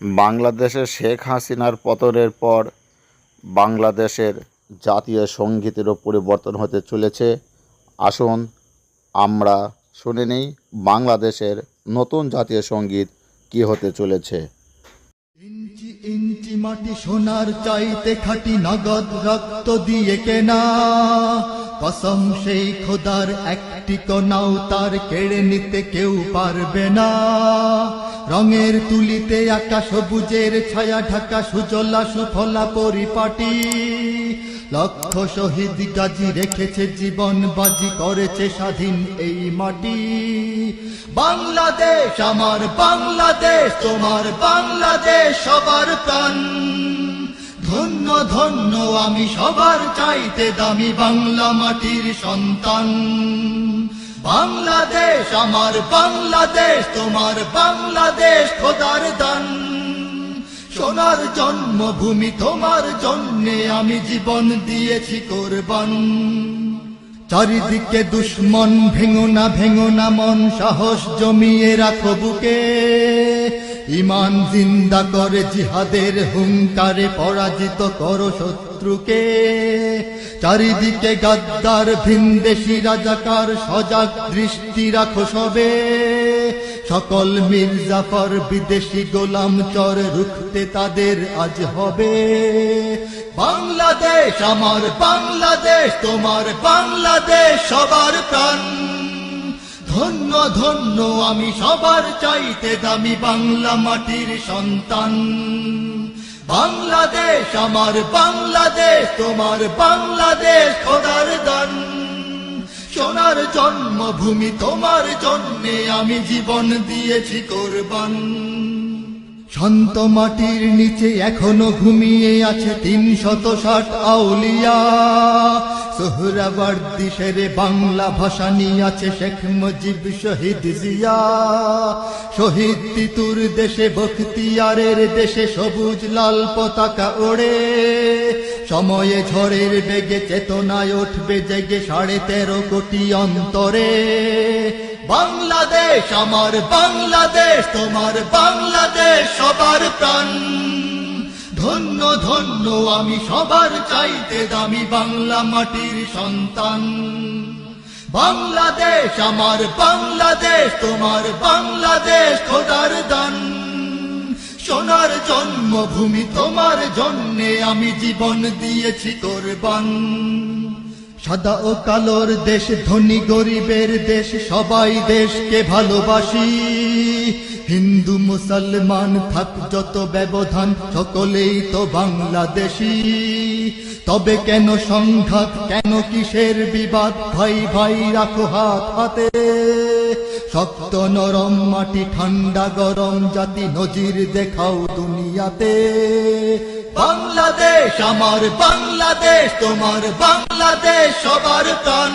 বাংলাদেশে শেখ হাসিনার পতনের পর বাংলাদেশের জাতীয় সঙ্গীতেরও পরিবর্তন হতে চলেছে। আসুন আমরা শুনে নিই বাংলাদেশের নতুন জাতীয় সংগীত কী হতে চলেছে। ইঞ্চি ইঞ্চি মাটি সোনার চাইতে খাটি নগদ রক্ত দিয়ে কেনা। কসম সেই খোদার একটি কনাও তার কেড়ে নিতে কেউ পারবে না। রঙের তুলিতে আকাশ সবুজের ছায়া ঢাকা, সুজলা সুফলা পরিপাটি। লক্ষ শহীদ গাজী রেখেছে জীবন, বাজি করেছে স্বাধীন এই মাটি। বাংলাদেশ আমার বাংলাদেশ, তোমার বাংলাদেশ সবার প্রাণ। ধন্য ধন্য, আমি সবার চাইতে দামি বাংলা মাটির সন্তান। বাংলাদেশ, আমার বাংলাদেশ, তোমার বাংলাদেশ খোদার দান। সোনার জন্মভূমি তোমার জন্যে আমি জীবন দিয়েছি কোরবান। চারিদিকে দুশ্মন, ভেঙো না ভেঙো না মন, সাহস জমিয়ে রাখো বুকে। ইমান জিন্দা করে জিহাদের হুঙ্কারে পরাজিত করো শত্রুকে, চারিদিকে গাদ্দার ভিনদেশি রাজাকার, সজাগ দৃষ্টি রাখো সবে। সকল মির্জাফর বিদেশি গোলাম চর রুখতে তাদের আজ হবে। বাংলাদেশ আমার, বাংলাদেশ তোমার, বাংলাদেশ সবার প্রাণ। ধন্য ধন্য আমি সবার চাইতে দামি বাংলা মাটির সন্তান। বাংলাদেশ, আমার বাংলাদেশ, তোমার বাংলাদেশ, খোদার দান। সোনার জন্মভূমি তোমার জন্মে আমি জীবন দিয়েছি কোরবান। শান্ত মাটির নিচে এখনও ঘুমিয়ে আছে তিন শত ষাট আউলিয়া। সোহরাবর্দি সেরে বাংলা ভাষা নিয়ে আছে শেখ মুজিব শহীদ জিয়া। শহীদ তিতুর দেশে বখতিয়ারের দেশে সবুজ লাল পতাকা ওড়ে। সময়ে ঝড়ের বেগে চেতনায় উঠবে জেগে সাড়ে তেরো কোটি অন্তরে। বাংলাদেশ, আমার বাংলাদেশ, তোমার বাংলাদেশ, সবার প্রাণ। ধন্য ধন্য, আমি সবার চাইতে দামি বাংলা মাটির সন্তান। বাংলাদেশ আমার বাংলাদেশ, তোমার বাংলাদেশ খোদার দান। সোনার জন্মভূমি তোমার জন্যে আমি জীবন দিয়েছি কোরবান। সাদা ও কালোর দেশ, ধনী গরিবের দেশ, সবাই দেশকে ভালোবাসি। হিন্দু মুসলমান থাক যত ব্যবধান, সকলেই তো বাংলাদেশি। তবে কেন সংঘাত, কেন কিসের বিবাদ? ভাই ভাই, রাখো হাত হাতে। শক্ত নরম মাটি, ঠান্ডা গরম জাতি, নজির দেখাও দুনিয়াতে। বাংলাদেশ, আমার বাংলাদেশ, তোমার বাংলাদেশ সবার প্রাণ।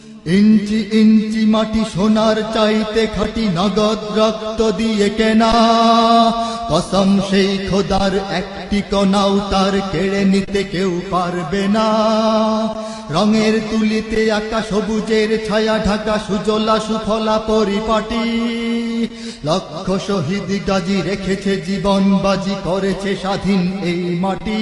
ইঞ্চি ইঞ্চি মাটি সোনার চাইতে খাটি নগদ রক্ত দিয়ে কেনা। কসম সেই খোদার একটি কণাও তার কেড়ে নিতে কেউ পারবে না। রঙের তুলিতে আকাশ সবুজের ছায়া ঢাকা সুজলা সুফলা পরিপাটি। লক্ষ শহীদ গাজী রেখেছে জীবন বাজি করেছে স্বাধীন এই মাটি।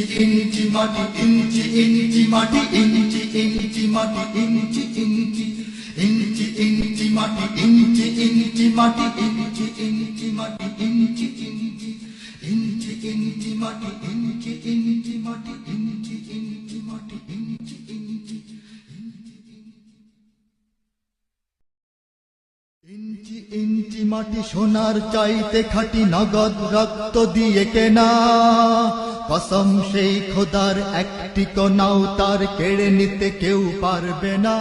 ইঞ্চি ইঞ্চি মাটি ইঞ্চি ইঞ্চি মাটি ইঞ্চি ইঞ্চি মাটি ইঞ্চি ইঞ্চি ইঞ্চি ইঞ্চি মাটি ইঞ্চি ইঞ্চি মাটি ইঞ্চি ইঞ্চি মাটি ইঞ্চি ইঞ্চি ইঞ্চি ইঞ্চি মাটি ইঞ্চি ইঞ্চি মাটি ইঞ্চি ইঞ্চি মাটি ইঞ্চি ইঞ্চি ইঞ্চি ইঞ্চি মাটি সোনার চাইতে খাটি নগদ রক্ত দিয়ে কেনা কসম সেই খোদার একটি কোনাও তার কেড়ে নিতে কেউ পারবে না।